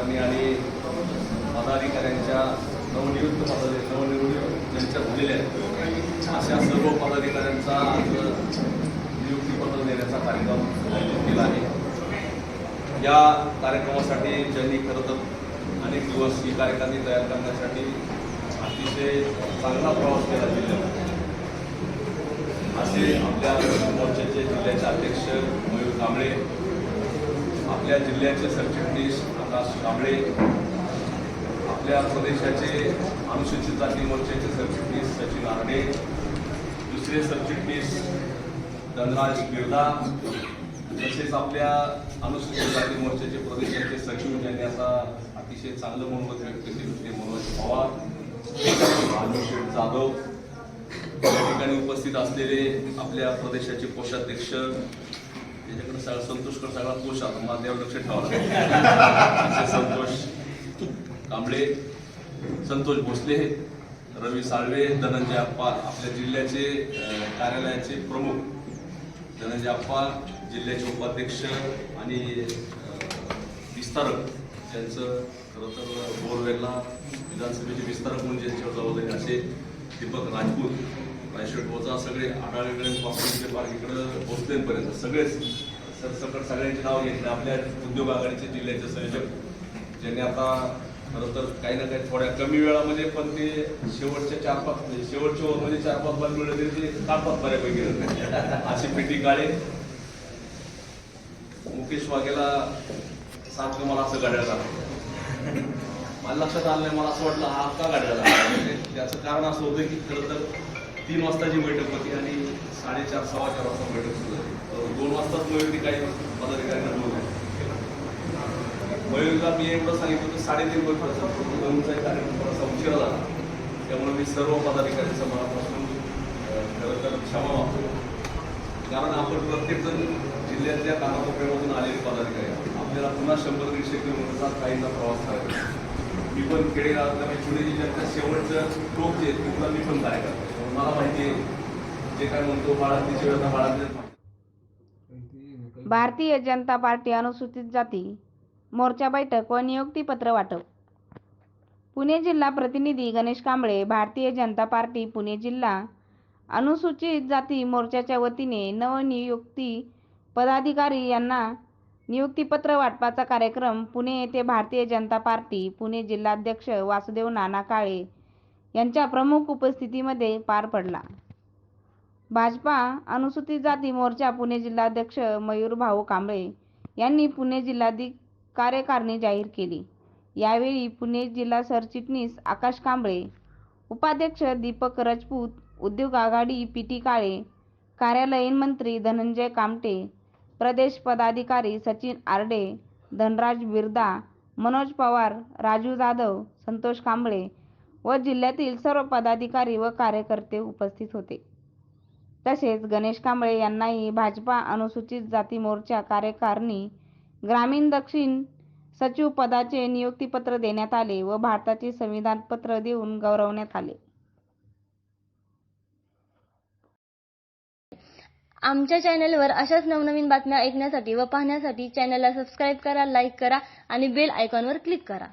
कार्यकारिणी आणि पदाधिकाऱ्यांच्या नवनियुक्त पदाधिकारी नवनिवडणूक ज्यांच्या झालेल्या आहेत. अशा सर्व पदाधिकाऱ्यांचा आज नियुक्तीपत्र देण्याचा कार्यक्रम आयोजित केला आहे. या कार्यक्रमासाठी ज्यांनी खरं तर अनेक दिवस ही कार्यकारिणी तयार करण्यासाठी अतिशय चांगला प्रवास केला जिल्ह्यात. असे आपल्या मोर्चाचे जिल्ह्याचे अध्यक्ष मयूर कांबळे आपल्या जिल्ह्याचे सरचिटणीस आकाश कांबळे आपल्या प्रदेशाचे अनुसूचित जाती मोर्चाचे सरचिटणीस सचिन आरडे दुसरे सरचिटणीस धनराज बिर्ला तसेच आपल्या अनुसूचित जाती मोर्चाचे प्रदेशाचे सचिव ज्यांनी आता अतिशय चांगलं मनोगत व्यक्त केलं ते मनोज पवार भानुशेठ जाधव या ठिकाणी उपस्थित असलेले आपल्या प्रदेशाचे कोषाध्यक्ष त्याच्याकडे सगळा संतोषकडे सगळा कोश आता मला त्यावर लक्ष ठेवा संतोष. कांबळे संतोष भोसले रवी साळवे धनंजय अप्पा आपल्या जिल्ह्याचे कार्यालयाचे प्रमुख धनंजय अप्पा जिल्ह्याचे उपाध्यक्ष आणि विस्तारक. त्यांचं खरं तर बोरवेलला विधानसभेचे विस्तारक म्हणून ज्यांच्यावर जबाबदारी असे दीपक राजपूत. रायशेठ ओझा सगळे आढावेकडे पासून पार्क इकडं भोसलेपर्यंत सगळेच सरसकट सगळ्यांची नाव घेतले. आपल्या उद्योग आघाडीचे जिल्ह्याचे संयोजक ज्यांनी आता खरं तर काही ना काही थोड्या कमी वेळामध्ये पण ते शेवटच्या चार पाच म्हणजे शेवटच्या ओव्हरमध्ये चार पाच बॉल मिळले तरी ते काढतात बऱ्यापैकी. अशी पिटी काळे मुकेश वाघेला सांगतो मला असं गाड्या झालं मला लक्षात आलं नाही मला असं वाटलं हा का गाड्या झाला त्याचं कारण असं होतं की खरं तर तीन वाजताची बैठक होती आणि साडेचार सव्वा चार वाजता बैठक सुरू झाली. दोन वाजताच मयुरी काही पदाधिकाऱ्यांना बोलले मयुरीला मी एवढं सांगितलं की साडेतीन बैठक दोनचा कार्यक्रम थोडासा उशिरा झाला. त्यामुळे मी सर्व पदाधिकाऱ्यांचा मनापासून खरं तर क्षमा मागतो. कारण आपण प्रत्येकजण जिल्ह्यातल्या कानाकोपऱ्यामधून आलेले पदाधिकारी आपल्याला पुन्हा शंभर दीडशे किलोमीटरचा काहींचा प्रवास करायचा मी पण खेडेगावात मी पुणे जिल्ह्यातल्या शेवटचं टोक जे आहे, तिथला मी पण काय करतो मला माहिती आहे जे काय म्हणतो भारतीय जनता पार्टी अनुसूचित जाती मोर्चा बैठक व नियुक्तीपत्र वाटप. पुणे जिल्हा प्रतिनिधी गणेश कांबळे भारतीय जनता पार्टी पुणे जिल्हा अनुसूचित जाती मोर्चाच्या वतीने नवनियुक्ती पदाधिकारी यांना नियुक्तीपत्र वाटपाचा कार्यक्रम पुणे येथे भारतीय जनता पार्टी पुणे जिल्हाध्यक्ष वासुदेव नाना काळे यांच्या प्रमुख उपस्थितीमध्ये पार पडला. भाजपा अनुसूचित जाती मोर्चा पुणे जिल्हाध्यक्ष मयूर भाऊ कांबळे यांनी पुणे जिल्हाधिक कार्यकारिणी जाहीर केली. यावेळी पुणे जिल्हा सरचिटणीस आकाश कांबळे उपाध्यक्ष दीपक राजपूत उद्योग आघाडी पी टी काळे कार्यालयीन मंत्री धनंजय कामटे प्रदेश पदाधिकारी सचिन आरडे धनराज बिरदा मनोज पवार राजू जाधव संतोष कांबळे व जिल्ह्यातील सर्व पदाधिकारी व कार्यकर्ते उपस्थित होते. तसेच गणेश कांबळे यांनाही भाजपा अनुसूचित जाती मोर्चा कार्यकारिणी ग्रामीण दक्षिण सचिव पदाचे नियुक्तीपत्र देण्यात आले व भारताचे संविधान पत्र देऊन गौरवण्यात आले. आमच्या चॅनलवर अशाच नवनवीन बातम्या ऐकण्यासाठी व पाहण्यासाठी चॅनलला सबस्क्राईब करा लाईक करा आणि बेल आयकॉनवर क्लिक करा.